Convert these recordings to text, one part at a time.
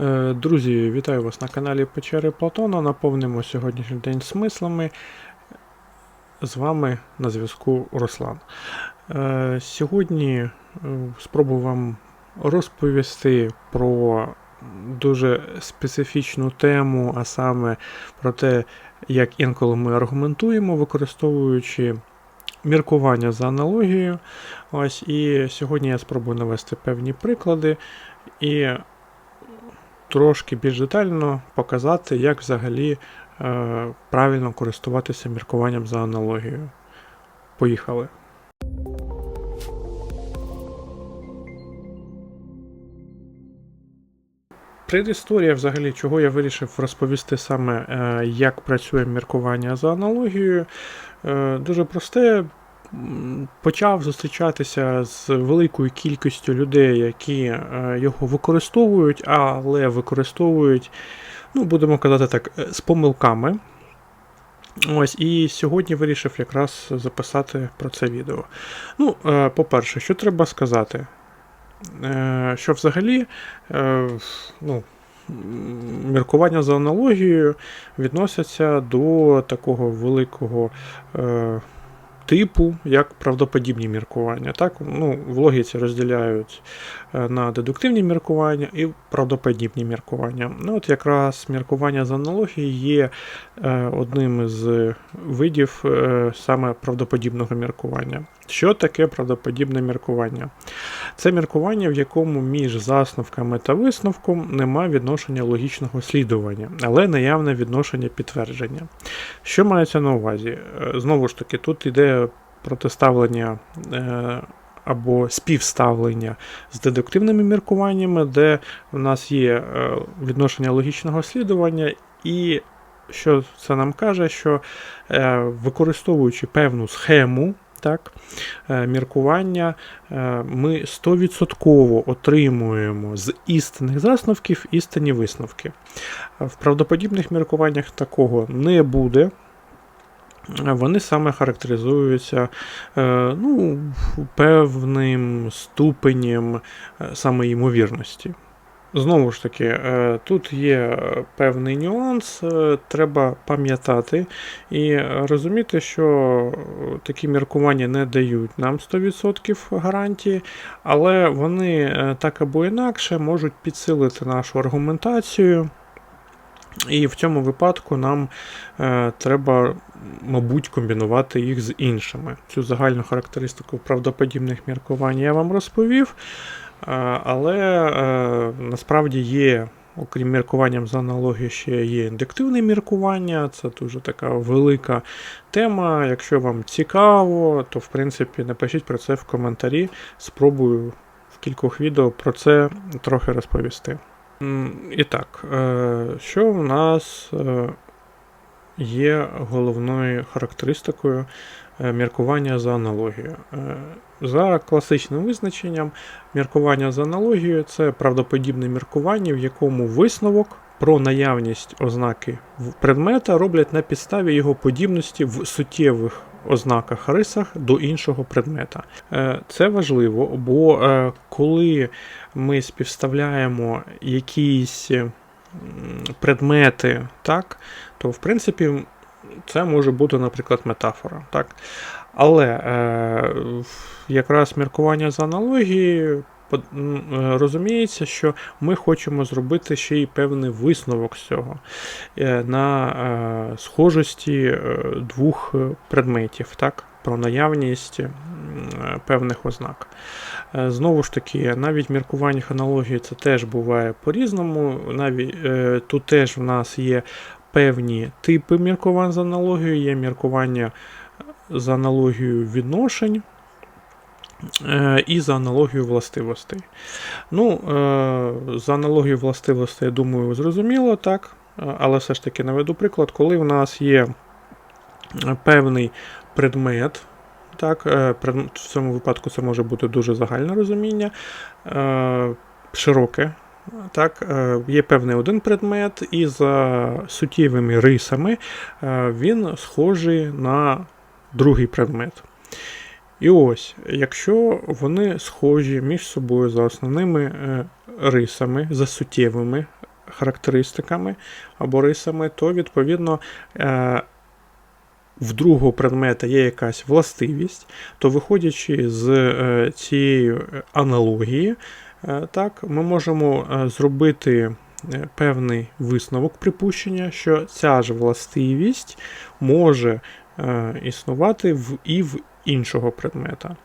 Е, Друзі, вітаю вас на каналі Печери Платона. Наповнимо сьогоднішній день смислами. З вами на зв'язку Руслан. Е, Сьогодні е, спробую вам розповісти про дуже специфічну тему, а саме про те, як інколи ми аргументуємо, використовуючи міркування за аналогією. Ось, і сьогодні я спробую навести певні приклади і трошки більш детально показати, як взагалі е, правильно користуватися міркуванням за аналогією. Поїхали. Предісторія, взагалі, чого я вирішив розповісти саме, е, як працює міркування за аналогією. Е, дуже просте. Почав зустрічатися з великою кількістю людей, які е, його використовують, але використовують, ну, будемо казати так, е, з помилками. Ось, і сьогодні вирішив якраз записати про це відео. Ну, е, по-перше, що треба сказати? Що взагалі, ну, міркування за аналогією відносяться до такого великого типу, як правдоподібні міркування. Так? Ну, в логіці розділяють на дедуктивні міркування і правдоподібні міркування. Ну, от якраз міркування за аналогією є е, одним із видів е, саме правдоподібного міркування. Що таке правдоподібне міркування? Це міркування, в якому між засновками та висновком нема відношення логічного слідування, але наявне відношення підтвердження. Що мається на увазі? Е, Знову ж таки, тут йде протиставлення. Або співставлення з дедуктивними міркуваннями, де в нас є е, відношення логічного слідування, і що це нам каже, що е, використовуючи певну схему, так, е, міркування, ми 100% отримуємо з істинних засновків істинні висновки. В правдоподібних міркуваннях такого не буде. Вони саме характеризуються е, ну, певним ступенем е, саме ймовірності. Знову ж таки, е, тут є певний нюанс, треба пам'ятати і розуміти, що такі міркування не дають нам 100% гарантії, але вони так або інакше можуть підсилити нашу аргументацію. І в цьому випадку нам треба, мабуть, комбінувати їх з іншими. Цю загальну характеристику правдоподібних міркувань я вам розповів. Е, але е, насправді є, окрім міркуванням за аналогією, ще є індуктивне міркування. Це дуже така велика тема. Якщо вам цікаво, то в принципі напишіть про це в коментарі. Спробую в кількох відео про це трохи розповісти. І так, е, що в нас є головною характеристикою е, міркування за аналогією? Е, За класичним визначенням, міркування за аналогією це правдоподібне міркування, в якому висновок про наявність ознаки предмета роблять на підставі його подібності в суттєвих ознаках рисах до іншого предмета. Е, Це важливо, бо коли ми співставляємо якісь предмети, так, то в принципі це може бути, наприклад, метафора. Так? Але е, якраз міркування за м, е, розуміється, що ми хочемо зробити ще й певний висновок з цього е, на е, схожості двох предметів, так? про наявність певних ознак. Е, Знову ж таки, навіть в міркуваннях аналогії це теж буває по-різному. Навіть е, тут теж в нас є певні типи міркувань з аналогією, є міркування з аналогією відношень. е, І за аналогією властивостей. Ну, е, за аналогією властивостей, я думаю, зрозуміло, так. Е, Але все ж таки наведу приклад, коли в нас є е, певний предмет, так, е, в цьому випадку це може бути дуже загальне розуміння, е, широке. Так, е, є певний один предмет, і за суттєвими рисами він схожий на другий предмет. І ось, якщо вони схожі між собою за основними рисами, за суттєвими характеристиками або рисами, то відповідно. Е, В другого предмета є якась властивість, то виходячи з е, цієї аналогії, е, так, ми можемо е, зробити е, певний висновок припущення, що ця ж властивість може е, існувати в, і в іншого предмета.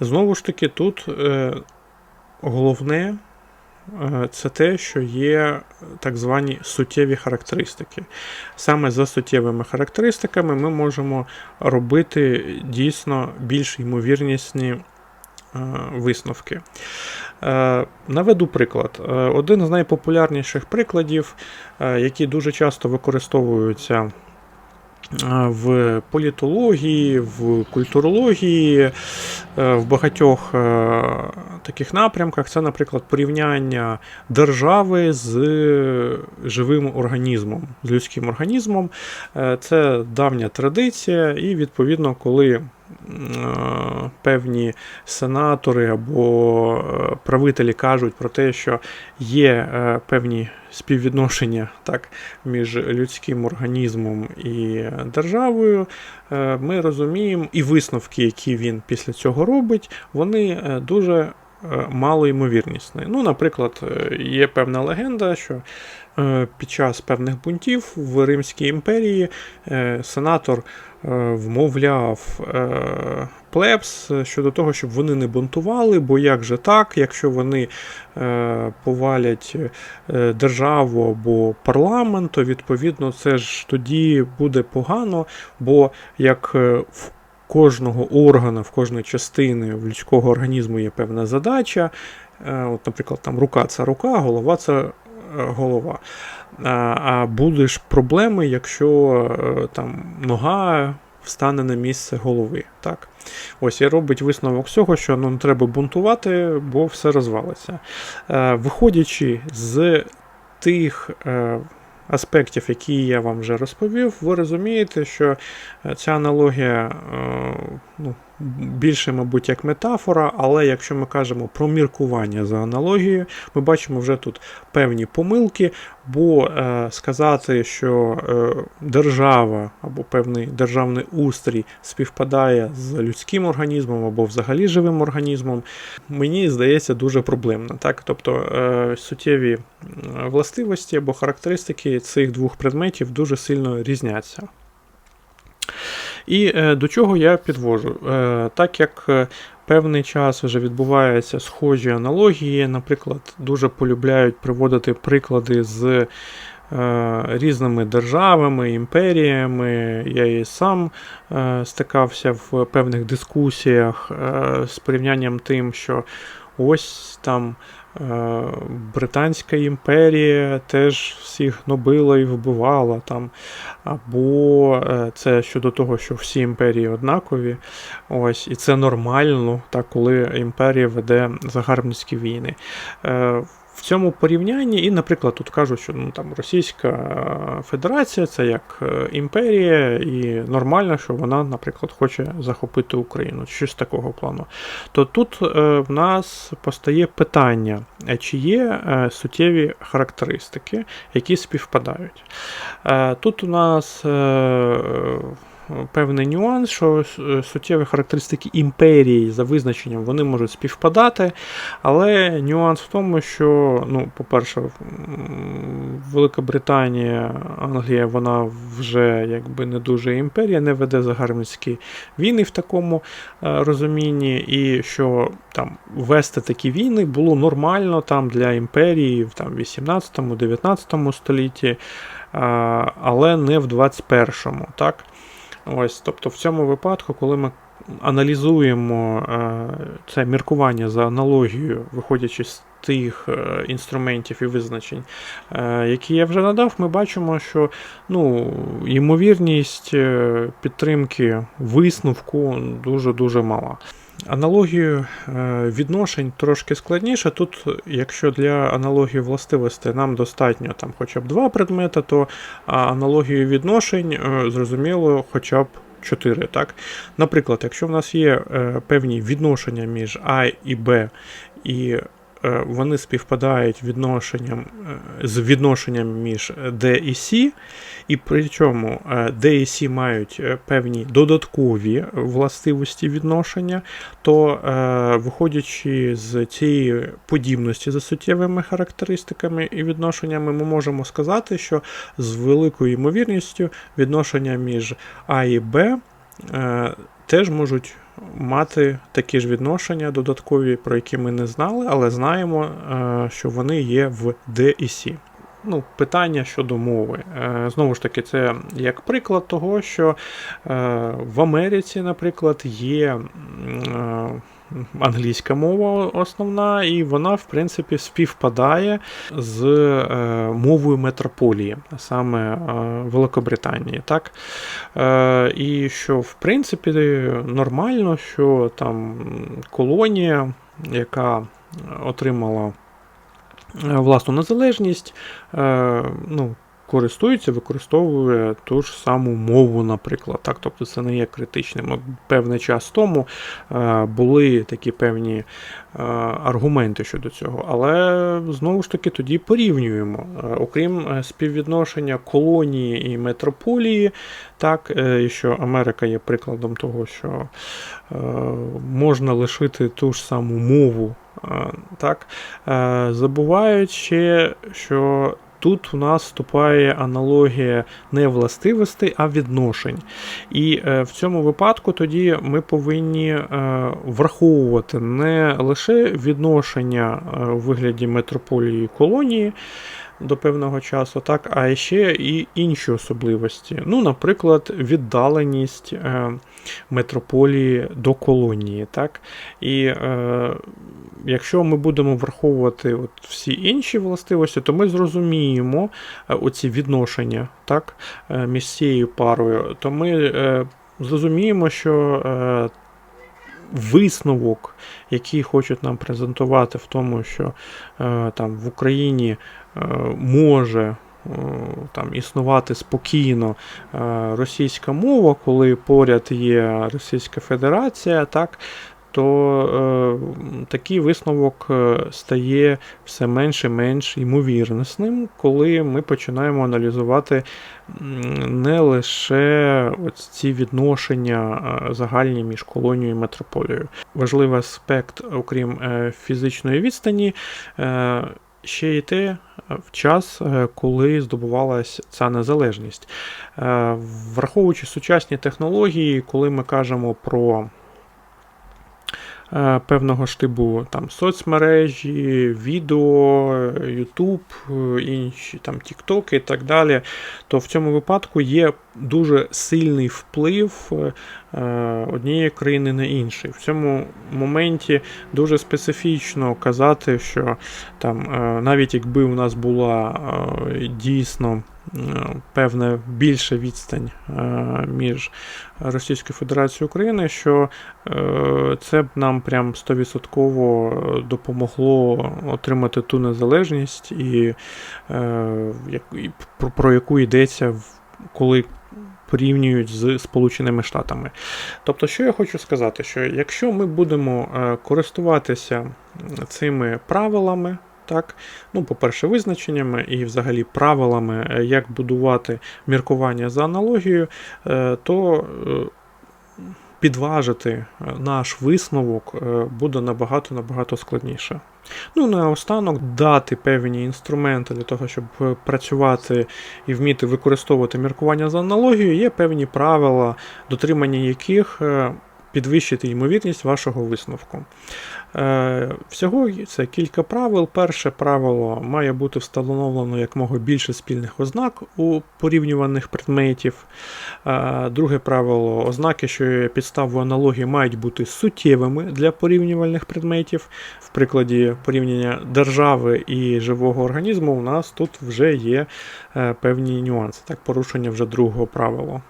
Знову ж таки, тут е, головне е, це те, що є так звані суттєві характеристики. Саме за суттєвими характеристиками ми можемо робити дійсно більш ймовірнісні е, висновки. Е, Наведу приклад. Е, Один з найпопулярніших прикладів, е, які дуже часто використовуються е, в політології, в культурології, е, в багатьох е, таких напрямках, це, наприклад, порівняння держави з живим організмом, з людським організмом. Е, Це давня традиція, і відповідно, коли певні сенатори або е, правителі кажуть про те, що є е, певні співвідношення так, між людським організмом і державою, е, ми розуміємо, і висновки, які він після цього робить, вони е, дуже е, малоймовірнісні. Ну, наприклад, е, є певна легенда, що е, під час певних бунтів в Римській імперії е, сенатор е, вмовляв е, плебс щодо того, щоб вони не бунтували, бо як же так, якщо вони е, повалять е, державу або парламент, то відповідно це ж тоді буде погано, бо як е, в кожного органа, в кожної частини в людського організму є певна задача. Е, От, наприклад, там рука це рука, голова це е, голова. А, а будеш проблеми, якщо е, там нога встане на місце голови. Так? Ось і робить висновок цього, що ну, не треба бунтувати, бо все розвалиться. Е, Виходячи з тих е, аспектів, які я вам вже розповів, ви розумієте, що е, ця аналогія е, ну, більше, мабуть, як метафора, але якщо ми кажемо про міркування за аналогією, ми бачимо вже тут певні помилки, бо е, сказати, що е, держава або певний державний устрій співпадає з людським організмом або взагалі живим організмом, мені здається дуже проблемно. Так? Тобто е, суттєві властивості або характеристики цих двох предметів дуже сильно різняться. І е, до чого я підвожу? Е, так як е, певний час вже відбуваються схожі аналогії, наприклад, дуже полюбляють приводити приклади з е, різними державами, імперіями. Я і сам е, стикався в певних дискусіях е, з порівнянням тим, що ось там. Британська імперія теж всіх гнобила і вбивала там. Або це щодо того, що всі імперії однакові. Ось, і це нормально, так, коли імперія веде загарбницькі війни. Е, В цьому порівнянні, і, наприклад, тут кажуть, що ну, там, Російська Федерація це як е, імперія, і нормально, що вона, наприклад, хоче захопити Україну, щось такого плану. То тут е, в нас постає питання, е, чи є е, суттєві характеристики, які співпадають. Е, Тут у нас е, певний нюанс, що е, суттєві характеристики імперії за визначенням вони можуть співпадати, але нюанс в тому, що, ну, по-перше, Велика Британія, Англія, вона вже якби не дуже імперія, не веде загарбницькі війни в такому е, розумінні, і що там вести такі війни було нормально там для імперії в там, 18-19 столітті, але не в 21-му. Так? Ось, тобто в цьому випадку, коли ми аналізуємо е, це міркування за аналогією, виходячи з тих е, інструментів і визначень, е, які я вже надав, ми бачимо, що ну, ймовірність підтримки висновку дуже-дуже мала. Аналогію е, відношень трошки складніше. Тут, якщо для аналогії властивостей нам достатньо там хоча б два предмети, то аналогію відношень е, зрозуміло хоча б 4. Так? Наприклад, якщо в нас є е, певні відношення між А і Б, і вони співпадають відношенням, е, з відношенням між D і C, і при чому е, D і C мають е, певні додаткові властивості відношення, то е, виходячи з цієї подібності за суттєвими характеристиками і відношеннями, ми можемо сказати, що з великою ймовірністю відношення між А і Б е, теж можуть мати такі ж відношення додаткові, про які ми не знали, але знаємо, е, що вони є в D і C. Ну, питання щодо мови. Е, Знову ж таки, це як приклад того, що е, в Америці, наприклад, є англійська мова основна, і вона, в принципі, співпадає з е, мовою метрополії, саме е, Великобританії. Так? Е, І що, в принципі, нормально, що там колонія, яка отримала власну незалежність, ну, користується, використовує ту ж саму мову, наприклад. Так? Тобто це не є критичним. От Певний час тому е, були такі певні е, аргументи щодо цього. Але знову ж таки тоді порівнюємо. Е, Окрім співвідношення колонії і метрополії, так, і що Америка є прикладом того, що можна лишити ту ж саму мову. Так, забувають ще, що тут у нас вступає аналогія не властивостей, а відношень. І е, в цьому випадку тоді ми повинні е, враховувати не лише відношення е, у вигляді метрополії колонії. До певного часу, так, а ще і інші особливості. Ну, наприклад, віддаленість е, метрополії до колонії. Так? І е, якщо ми будемо враховувати от всі інші властивості, то ми зрозуміємо е, оці відношення так, е, між цією парою, то ми е, зрозуміємо, що е, висновок, який хочуть нам презентувати в тому, що е, там в Україні може. е, Там існувати спокійно е, російська мова, коли поряд є Російська Федерація, так, то е, такий висновок е, стає все менш і менш ймовірним, коли ми починаємо аналізувати не лише ці відношення загальні між колонією і метрополією. Важливий аспект, окрім фізичної відстані, е, ще йти е, в час, е, коли здобувалася ця незалежність. Е, Враховуючи сучасні технології, коли ми кажемо про певного штибу там, соцмережі, відео, YouTube, е, інші там TikTok і так далі, то в цьому випадку є дуже сильний вплив е, е, однієї країни на інший. В цьому моменті дуже специфічно казати, що там, е, навіть якби у нас була е, дійсно е, певна більша відстань е, між Російською Федерацією і Україною, що е, це б нам прям 100% допомогло отримати ту незалежність, і, е, і про, яку йдеться, коли порівнюють з Сполученими Штатами. Тобто, що я хочу сказати, що якщо ми будемо користуватися цими правилами, так, ну, по-перше, визначеннями і взагалі правилами, е, як будувати міркування за аналогією, е, то е, підважити наш висновок буде набагато набагато складніше. Ну, наостанок дати певні інструменти для того, щоб працювати і вміти використовувати міркування за аналогією, є певні правила, дотримання яких підвищити ймовірність вашого висновку. Е, Всього це кілька правил. Перше правило має бути встановлено якмога більше спільних ознак у порівнюваних предметів. Е, Друге правило ознаки, що є підставою аналогії, мають бути суттєвими для порівнювальних предметів. В прикладі порівняння держави і живого організму у нас тут вже є е, певні нюанси, так, порушення вже другого правила.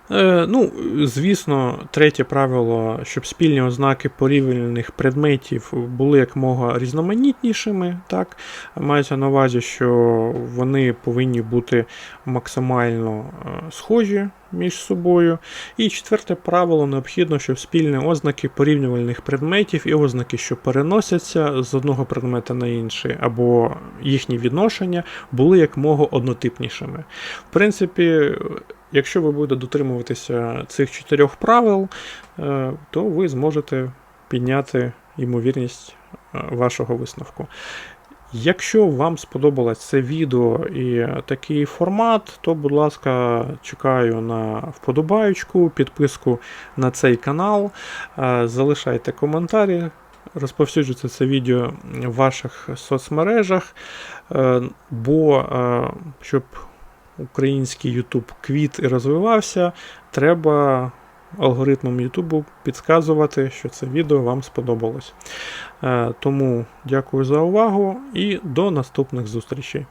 Ну, звісно, третє правило, щоб спільні ознаки порівняльних предметів були якмога різноманітнішими, так, мається на увазі, що вони повинні бути максимально е, схожі між собою. І четверте правило необхідно, щоб спільні ознаки порівнювальних предметів і ознаки, що переносяться з одного предмета на інший, або їхні відношення були якмога однотипнішими. В принципі, якщо ви будете дотримуватися цих чотирьох правил, е, то ви зможете підняти ймовірність е, вашого висновку. Якщо вам сподобалось це відео і такий формат, то, будь ласка, чекаю на вподобаючку, підписку на цей канал, е, залишайте коментарі, розповсюджуйте це відео в ваших соцмережах, е, бо щоб український YouTube квіт і розвивався, треба алгоритмом YouTube підказувати, що це відео вам сподобалось. Е, Тому дякую за увагу і до наступних зустрічей.